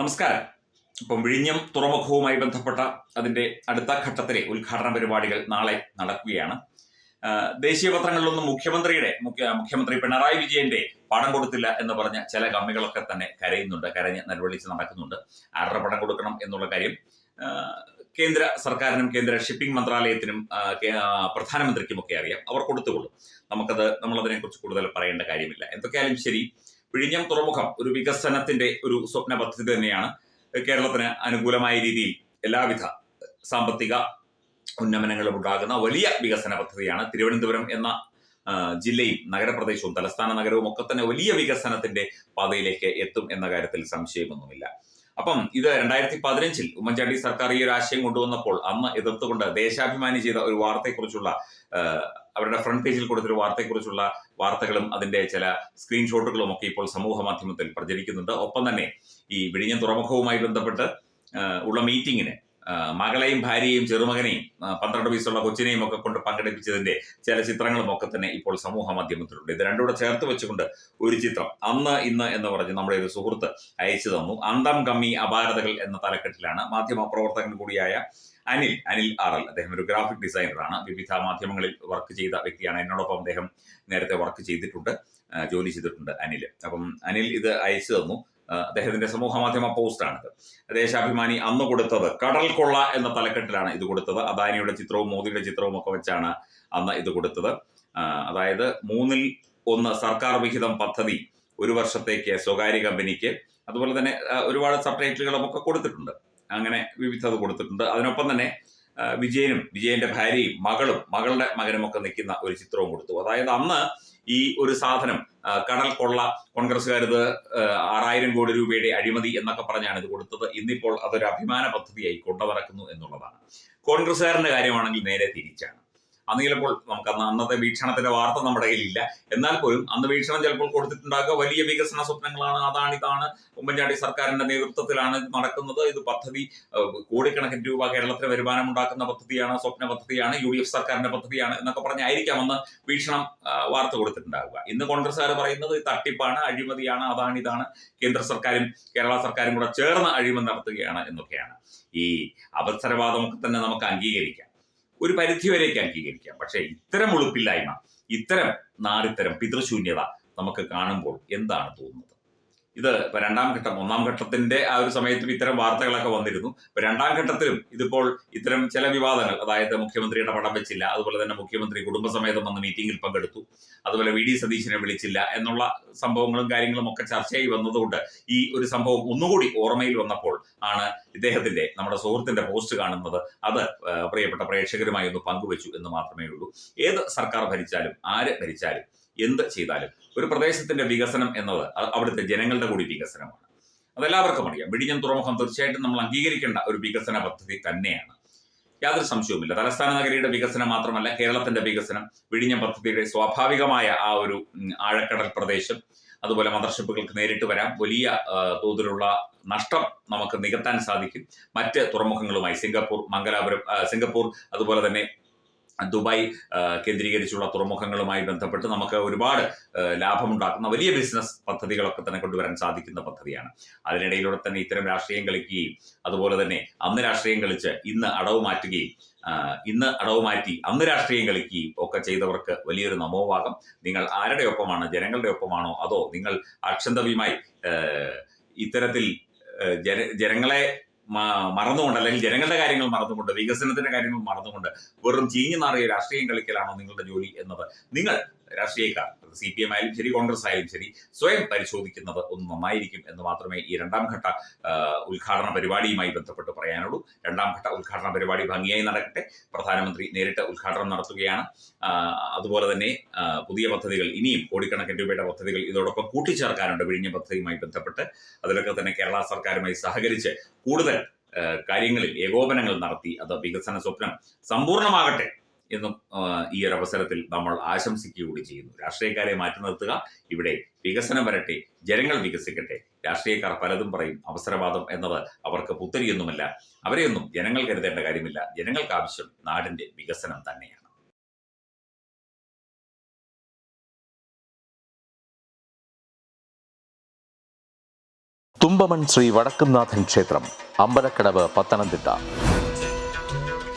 നമസ്കാരം. ഇപ്പം വിഴിഞ്ഞം തുറമുഖവുമായി ബന്ധപ്പെട്ട അതിന്റെ അടുത്ത ഘട്ടത്തിലെ ഉദ്ഘാടന പരിപാടികൾ നാളെ നടക്കുകയാണ്. ദേശീയ പത്രങ്ങളിലൊന്നും മുഖ്യമന്ത്രിയുടെ മുഖ്യ മുഖ്യമന്ത്രി പിണറായി വിജയന്റെ പണം കൊടുത്തില്ല എന്ന് പറഞ്ഞ ചില കമ്മികളൊക്കെ തന്നെ കരയുന്നുണ്ട് കരഞ്ഞ് നിലവിളിച്ച് നടക്കുന്നുണ്ട്. ആരുടെ പണം കൊടുക്കണം എന്നുള്ള കാര്യം കേന്ദ്ര സർക്കാരിനും കേന്ദ്ര ഷിപ്പിംഗ് മന്ത്രാലയത്തിനും പ്രധാനമന്ത്രിക്കുമൊക്കെ അറിയാം. അവർ കൊടുത്തുകൊള്ളും. നമുക്കത് നമ്മളതിനെക്കുറിച്ച് കൂടുതൽ പറയേണ്ട കാര്യമില്ല. എന്തൊക്കെയായാലും ശരി വിഴിഞ്ഞം തുറമുഖം ഒരു വികസനത്തിന്റെ ഒരു സ്വപ്ന പദ്ധതി തന്നെയാണ്. കേരളത്തിന് അനുകൂലമായ രീതിയിൽ എല്ലാവിധ സാമ്പത്തിക ഉന്നമനങ്ങളും ഉണ്ടാകുന്ന വലിയ വികസന പദ്ധതിയാണ്. തിരുവനന്തപുരം എന്ന ജില്ലയും നഗരപ്രദേശവും തലസ്ഥാന നഗരവും ഒക്കെ തന്നെ വലിയ വികസനത്തിന്റെ പാതയിലേക്ക് എത്തും എന്ന കാര്യത്തിൽ സംശയമൊന്നുമില്ല. അപ്പം ഇത് രണ്ടായിരത്തി പതിനഞ്ചിൽ ഉമ്മൻചാണ്ടി സർക്കാർ ഈ ഒരു ആശയം കൊണ്ടുവന്നപ്പോൾ അന്ന് എതിർത്തുകൊണ്ട് ദേശാഭിമാനി ചെയ്ത ഒരു വാർത്തയെക്കുറിച്ചുള്ള അവരുടെ ഫ്രണ്ട് പേജിൽ കൊടുത്തൊരു വാർത്തയെക്കുറിച്ചുള്ള വാർത്തകളും അതിന്റെ ചില സ്ക്രീൻഷോട്ടുകളും ഒക്കെ ഇപ്പോൾ സമൂഹ മാധ്യമത്തിൽ പ്രചരിക്കുന്നുണ്ട്. ഒപ്പം തന്നെ ഈ വിഴിഞ്ഞം തുറമുഖവുമായി ബന്ധപ്പെട്ട് ഉള്ള മീറ്റിങ്ങിന് മകളെയും ഭാര്യയും ചെറുമകനെയും പന്ത്രണ്ട് വയസ്സുള്ള കൊച്ചിനെയും ഒക്കെ കൊണ്ട് പങ്കെടുപ്പിച്ചതിന്റെ ചില ചിത്രങ്ങളും ഒക്കെ തന്നെ ഇപ്പോൾ സമൂഹ മാധ്യമത്തിലുണ്ട്. ഇത് രണ്ടുകൂടെ ചേർത്ത് വെച്ചുകൊണ്ട് ഒരു ചിത്രം അന്ന് ഇന്ന് എന്ന് പറഞ്ഞ് നമ്മുടെ ഒരു സുഹൃത്ത് അയച്ചു തന്നു. അന്തം കമ്മി അപാരതകൾ എന്ന തലക്കെട്ടിലാണ് മാധ്യമ പ്രവർത്തകൻ കൂടിയായ അനിൽ അനിൽ ആർ എൽ. അദ്ദേഹം ഒരു ഗ്രാഫിക് ഡിസൈനറാണ്. വിവിധ മാധ്യമങ്ങളിൽ വർക്ക് ചെയ്ത വ്യക്തിയാണ്. എന്നോടൊപ്പം അദ്ദേഹം നേരത്തെ വർക്ക് ചെയ്തിട്ടുണ്ട് ജോലി ചെയ്തിട്ടുണ്ട് അനിൽ. അപ്പം അനിൽ ഇത് അയച്ചു തന്നു. അദ്ദേഹത്തിന്റെ സമൂഹ മാധ്യമ പോസ്റ്റാണിത്. ദേശാഭിമാനി അന്ന് കൊടുത്തത് കടൽ കൊള്ള എന്ന തലക്കെട്ടിലാണ് ഇത് കൊടുത്തത്. അദാനിയുടെ ചിത്രവും മോദിയുടെ ചിത്രവും ഒക്കെ വെച്ചാണ് അന്ന് ഇത് കൊടുത്തത്. അതായത് മൂന്നിൽ ഒന്ന് സർക്കാർ വിഹിതം പദ്ധതി ഒരു വർഷത്തേക്ക് സ്വകാര്യ കമ്പനിക്ക് അതുപോലെ തന്നെ ഒരുപാട് സബ് ഒക്കെ കൊടുത്തിട്ടുണ്ട്. അങ്ങനെ വിവിധത് കൊടുത്തിട്ടുണ്ട്. അതിനൊപ്പം തന്നെ വിജയനും വിജയന്റെ ഭാര്യയും മകളും മകളുടെ മകനും ഒക്കെ നിൽക്കുന്ന ഒരു ചിത്രവും കൊടുത്തു. അതായത് അന്ന് ഈ ഒരു സാധനം കടൽ കൊള്ള ആ, ആറായിരം കോടി രൂപയുടെ അഴിമതി എന്നൊക്കെ പറഞ്ഞാണ് ഇത് കൊടുത്തത്. ഇന്നിപ്പോൾ അതൊരു അഭിമാന പദ്ധതിയായി കൊണ്ടുനടക്കുന്നു എന്നുള്ളതാണ്. കോൺഗ്രസ്സുകാരന്റെ കാര്യമാണെങ്കിൽ നേരെ തിരിച്ചാണ്. അന്ന് ചിലപ്പോൾ നമുക്ക് അന്ന് അന്നത്തെ വീക്ഷണത്തിന്റെ വാർത്ത നമ്മുടെ കയ്യിലില്ല. എന്നാൽ പോലും അന്ന് വീക്ഷണം ചിലപ്പോൾ കൊടുത്തിട്ടുണ്ടാകുക വലിയ വികസന സ്വപ്നങ്ങളാണ്. അതാണ് ഇതാണ് ഉമ്മൻചാണ്ടി സർക്കാരിന്റെ നേതൃത്വത്തിലാണ് നടക്കുന്നത്. ഇത് പദ്ധതി കോടിക്കണക്കിന് രൂപ കേരളത്തിന് വരുമാനം ഉണ്ടാക്കുന്ന പദ്ധതിയാണ് സ്വപ്ന പദ്ധതിയാണ് യു ഡി എഫ് സർക്കാരിന്റെ പദ്ധതിയാണ് എന്നൊക്കെ പറഞ്ഞായിരിക്കാം അന്ന് വീക്ഷണം വാർത്ത കൊടുത്തിട്ടുണ്ടാകുക ഇന്ന് കോൺഗ്രസ്സുകാർ പറയുന്നത് തട്ടിപ്പാണ് അഴിമതിയാണ് അതാണ് ഇതാണ്. കേന്ദ്ര സർക്കാരും കേരള സർക്കാരും കൂടെ ചേർന്ന് അഴിമതി നടത്തുകയാണ് എന്നൊക്കെയാണ്. ഈ അവസരവാദമൊക്കെ തന്നെ നമുക്ക് അംഗീകരിക്കാം. ഒരു പരിധിവരേക്ക് അംഗീകരിക്കാം. പക്ഷേ ഇത്തരം ഉളുപ്പില്ലായ്മ ഇത്തരം നാറിത്തരം പിതൃശൂന്യത നമുക്ക് കാണുമ്പോൾ എന്താണ് തോന്നുന്നത്? ഇത് ഇപ്പൊ രണ്ടാം ഘട്ടം ഒന്നാം ഘട്ടത്തിന്റെ ആ ഒരു സമയത്തും ഇത്തരം വാർത്തകളൊക്കെ വന്നിരുന്നു. ഇപ്പൊ രണ്ടാം ഘട്ടത്തിലും ഇതിപ്പോൾ ഇത്തരം ചില വിവാദങ്ങൾ അതായത് മുഖ്യമന്ത്രിയുടെ പടം വെച്ചില്ല അതുപോലെ തന്നെ മുഖ്യമന്ത്രി കുടുംബസമേതം വന്ന് മീറ്റിംഗിൽ പങ്കെടുത്തു അതുപോലെ വി ഡി സതീശനെ വിളിച്ചില്ല എന്നുള്ള സംഭവങ്ങളും കാര്യങ്ങളും ഒക്കെ ചർച്ചയായി വന്നതുകൊണ്ട് ഈ ഒരു സംഭവം ഒന്നുകൂടി ഓർമ്മയിൽ വന്നപ്പോൾ ആണ് ഇദ്ദേഹത്തിന്റെ നമ്മുടെ സുഹൃത്തിന്റെ പോസ്റ്റ് കാണുന്നത്. അത് പ്രിയപ്പെട്ട പ്രേക്ഷകരുമായി ഒന്ന് പങ്കുവച്ചു എന്ന് മാത്രമേ ഉള്ളൂ. ഏത് സർക്കാർ ഭരിച്ചാലും ആര് ഭരിച്ചാലും എന്ത് ചെയ്താലും ഒരു പ്രദേശത്തിന്റെ വികസനം എന്നത് അവിടുത്തെ ജനങ്ങളുടെ കൂടി വികസനമാണ്. അതെല്ലാവർക്കും അറിയാം. വിഴിഞ്ഞം തുറമുഖം തീർച്ചയായിട്ടും നമ്മൾ അംഗീകരിക്കേണ്ട ഒരു വികസന പദ്ധതി തന്നെയാണ്. യാതൊരു സംശയവുമില്ല. തലസ്ഥാന നഗരിയുടെ വികസനം മാത്രമല്ല കേരളത്തിന്റെ വികസനം വിഴിഞ്ഞം പദ്ധതിയുടെ സ്വാഭാവികമായ ആ ഒരു ആഴക്കടൽ പ്രദേശം അതുപോലെ മദർഷിപ്പുകൾക്ക് നേരിട്ട് വരാം. വലിയ തോതിലുള്ള നഷ്ടം നമുക്ക് നികത്താൻ സാധിക്കും. മറ്റ് തുറമുഖങ്ങളുമായി സിംഗപ്പൂർ മംഗലാപുരം സിംഗപ്പൂർ അതുപോലെ തന്നെ ദുബായ് കേന്ദ്രീകരിച്ചുള്ള തുറമുഖങ്ങളുമായി ബന്ധപ്പെട്ട് നമുക്ക് ഒരുപാട് ലാഭമുണ്ടാക്കുന്ന വലിയ ബിസിനസ് പദ്ധതികളൊക്കെ തന്നെ കൊണ്ടുവരാൻ സാധിക്കുന്ന പദ്ധതിയാണ്. അതിനിടയിലൂടെ തന്നെ ഇത്തരം രാഷ്ട്രീയം കളിക്കുകയും അതുപോലെ തന്നെ അന്ന് രാഷ്ട്രീയം കളിച്ച് ഇന്ന് അടവ് മാറ്റുകയും ഇന്ന് അടവ് മാറ്റി അന്ന് രാഷ്ട്രീയം കളിക്കുകയും ഒക്കെ ചെയ്തവർക്ക് വലിയൊരു നമോഭാഗം. നിങ്ങൾ ആരുടെ ഒപ്പമാണ്? ജനങ്ങളുടെ ഒപ്പമാണോ? അതോ നിങ്ങൾ അക്ഷന്തവ്യമായി ഇത്തരത്തിൽ ജന ജനങ്ങളെ മറന്നുകൊണ്ട് അല്ലെങ്കിൽ ജനങ്ങളുടെ കാര്യങ്ങൾ മറന്നുകൊണ്ട് വികസനത്തിന്റെ കാര്യങ്ങൾ മറന്നുകൊണ്ട് വെറും ചീഞ്ഞു നാറിയ രാഷ്ട്രീയം കളിക്കലാണോ നിങ്ങളുടെ ജോലി എന്നത്? നിങ്ങൾ രാഷ്ട്രീയക്കാർ സി പി എം ആയാലും ശരി കോൺഗ്രസ് ആയാലും ശരി സ്വയം പരിശോധിക്കുന്നത് ഒന്ന് നന്നായിരിക്കും എന്ന് മാത്രമേ ഈ രണ്ടാം ഘട്ട ഉദ്ഘാടന പരിപാടിയുമായി ബന്ധപ്പെട്ട് പറയാനുള്ളൂ. രണ്ടാം ഘട്ട ഉദ്ഘാടന പരിപാടി ഭംഗിയായി നടക്കട്ടെ. പ്രധാനമന്ത്രി നേരിട്ട് ഉദ്ഘാടനം നടത്തുകയാണ്. അതുപോലെ തന്നെ പുതിയ പദ്ധതികൾ ഇനിയും കോടിക്കണക്കിന് രൂപയുടെ പദ്ധതികൾ ഇതോടൊപ്പം കൂട്ടിച്ചേർക്കാനുണ്ട് വിഴിഞ്ഞ പദ്ധതിയുമായി ബന്ധപ്പെട്ട്. അതിലൊക്കെ തന്നെ കേരള സർക്കാരുമായി സഹകരിച്ച് കൂടുതൽ കാര്യങ്ങളിൽ ഏകോപനങ്ങൾ നടത്തി അത് വികസന സ്വപ്നം സമ്പൂർണമാകട്ടെ എന്നും ഈ ഒരു അവസരത്തിൽ നമ്മൾ ആശംസിക്കുക കൂടി ചെയ്യുന്നു. രാഷ്ട്രീയക്കാരെ മാറ്റി നിർത്തുക. ഇവിടെ വികസനം വരട്ടെ ജനങ്ങൾ വികസിക്കട്ടെ. രാഷ്ട്രീയക്കാർ പലതും പറയും അവസരവാദം എന്നത് അവർക്ക് പുത്തരിയൊന്നുമല്ല. അവരെയൊന്നും ജനങ്ങൾ കരുതേണ്ട കാര്യമില്ല. ജനങ്ങൾക്ക് ആവശ്യം നാടിന്റെ വികസനം തന്നെയാണ്. ക്ഷേത്രം അമ്പലക്കടവ് പത്തനംതിട്ട.